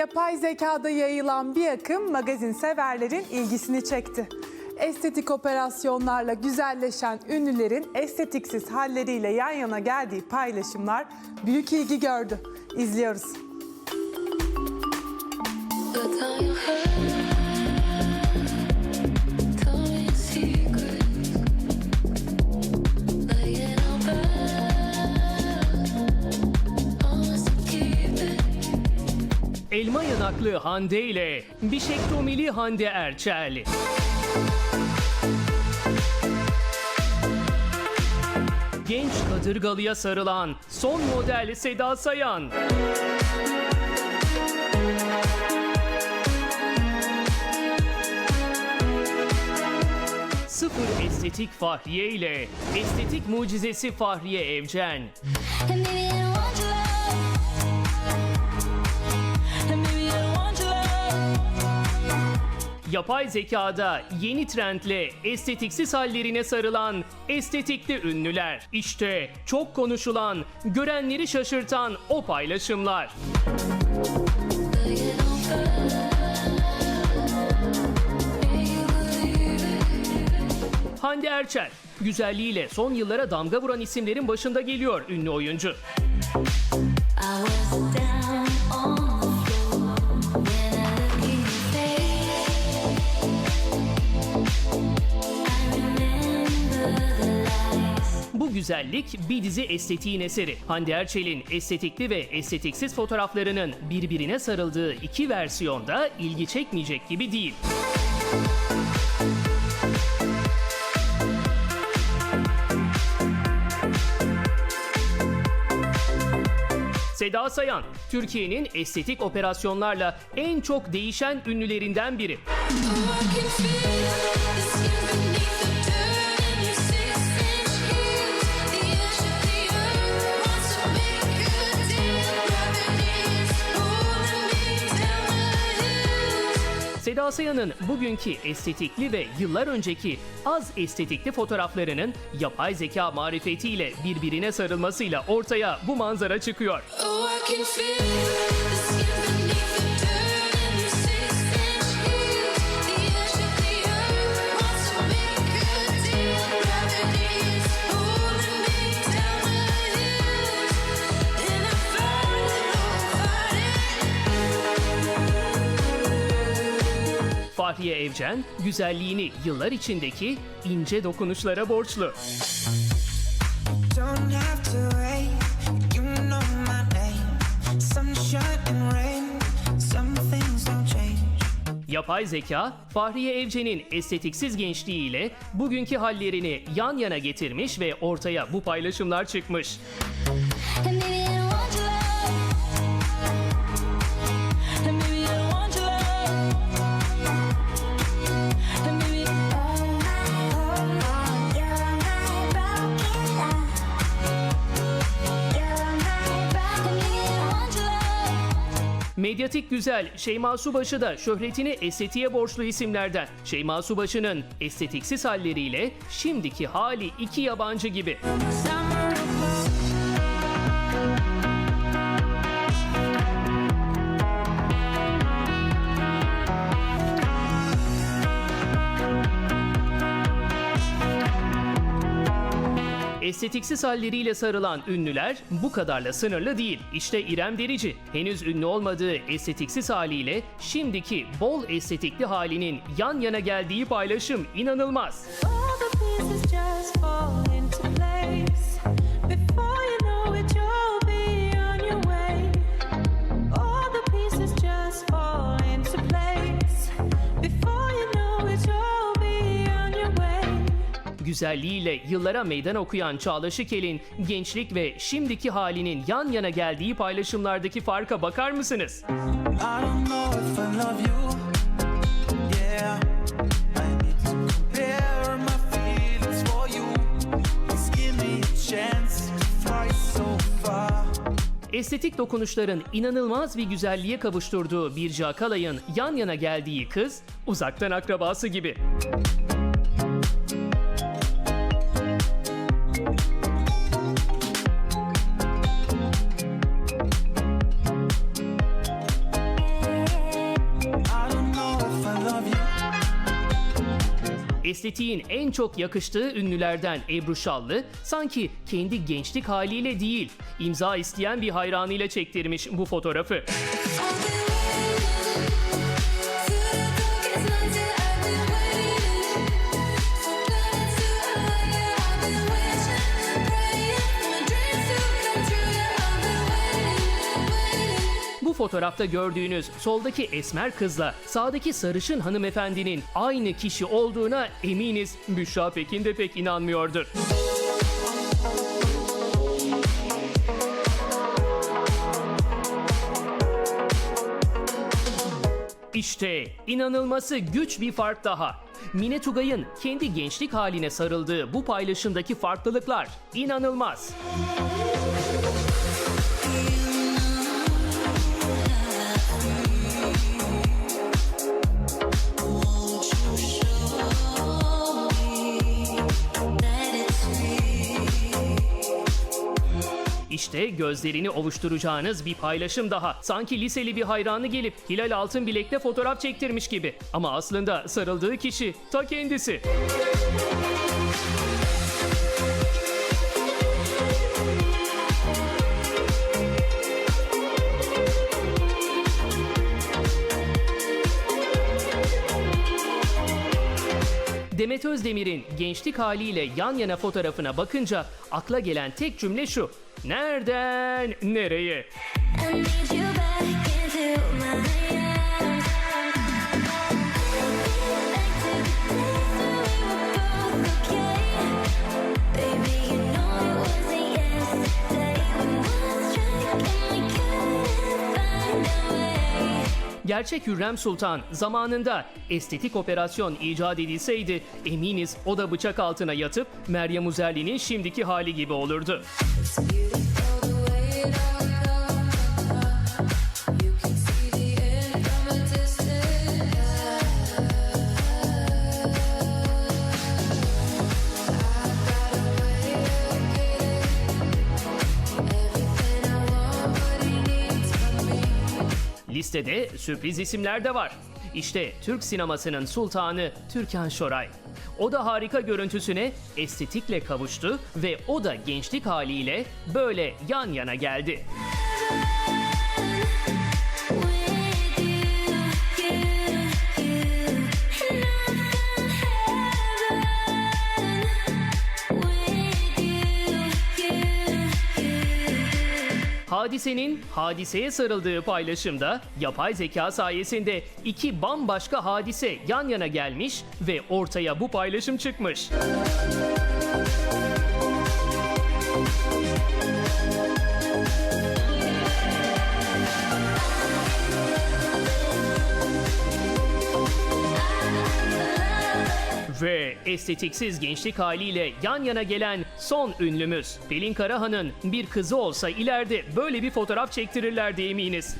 Yapay zekada yayılan bir akım magazin severlerin ilgisini çekti. Estetik operasyonlarla güzelleşen ünlülerin estetiksiz halleriyle yan yana geldiği paylaşımlar büyük ilgi gördü. İzliyoruz. Yanaklı Hande ile bişektomili Hande Erçel. Genç kadırgalıya sarılan son model Seda Sayan. Sıfır estetik Fahriye ile estetik mucizesi Fahriye Evcen. Yapay zekada yeni trendle estetiksiz hallerine sarılan estetikli ünlüler. İşte çok konuşulan, görenleri şaşırtan o paylaşımlar. Hande Erçel, güzelliğiyle son yıllara damga vuran isimlerin başında geliyor ünlü oyuncu. I was güzellik bir dizi estetiğin eseri. Hande Erçel'in estetikli ve estetiksiz fotoğraflarının birbirine sarıldığı iki versiyonda ilgi çekmeyecek gibi değil. Seda Sayan, Türkiye'nin estetik operasyonlarla en çok değişen ünlülerinden biri. Seda Sayan'ın bugünkü estetikli ve yıllar önceki az estetikli fotoğraflarının yapay zeka marifetiyle birbirine sarılmasıyla ortaya bu manzara çıkıyor. Oh, Fahriye Evcen güzelliğini yıllar içindeki ince dokunuşlara borçlu. Yapay zeka, Fahriye Evcen'in estetiksiz gençliğiyle bugünkü hallerini yan yana getirmiş ve ortaya bu paylaşımlar çıkmış. Medyatik güzel Şeyma Subaşı da şöhretini estetiğe borçlu isimlerden. Şeyma Subaşı'nın estetiksiz halleriyle şimdiki hali iki yabancı gibi. Summer Estetiksiz halleriyle sarılan ünlüler bu kadarla sınırlı değil. İşte İrem Derici henüz ünlü olmadığı estetiksiz haliyle şimdiki bol estetikli halinin yan yana geldiği paylaşım inanılmaz. All the Güzelliğiyle yıllara meydan okuyan Çağla Şikel'in gençlik ve şimdiki halinin yan yana geldiği paylaşımlardaki farka bakar mısınız? Estetik dokunuşların inanılmaz bir güzelliğe kavuşturduğu Birce Akalay'ın yan yana geldiği kız uzaktan akrabası gibi. Estetiğin en çok yakıştığı ünlülerden Ebru Şallı sanki kendi gençlik haliyle değil, imza isteyen bir hayranıyla çektirmiş bu fotoğrafı. Fotoğrafta gördüğünüz soldaki esmer kızla sağdaki sarışın hanımefendinin aynı kişi olduğuna eminiz. Büşra Pekin de pek inanmıyordur. İşte inanılması güç bir fark daha. Mine Tugay'ın kendi gençlik haline sarıldığı bu paylaşımdaki farklılıklar inanılmaz. İşte gözlerini ovuşturacağınız bir paylaşım daha. Sanki liseli bir hayranı gelip Hilal Altın Bilek'te fotoğraf çektirmiş gibi. Ama aslında sarıldığı kişi ta kendisi. Demet Özdemir'in gençlik haliyle yan yana fotoğrafına bakınca akla gelen tek cümle şu. Nereden nereye? I need you back Gerçek Hürrem Sultan zamanında estetik operasyon icat edilseydi eminiz o da bıçak altına yatıp Meryem Uzerli'nin şimdiki hali gibi olurdu. Listede sürpriz isimler de var. İşte Türk sinemasının sultanı Türkan Şoray. O da harika görüntüsüne estetikle kavuştu ve o da gençlik haliyle böyle yan yana geldi. Hadisenin hadiseye sarıldığı paylaşımda yapay zeka sayesinde iki bambaşka hadise yan yana gelmiş ve ortaya bu paylaşım çıkmış. Ve estetiksiz gençlik haliyle yan yana gelen son ünlümüz Pelin Karahan'ın bir kızı olsa ileride böyle bir fotoğraf çektirirlerdi eminiz.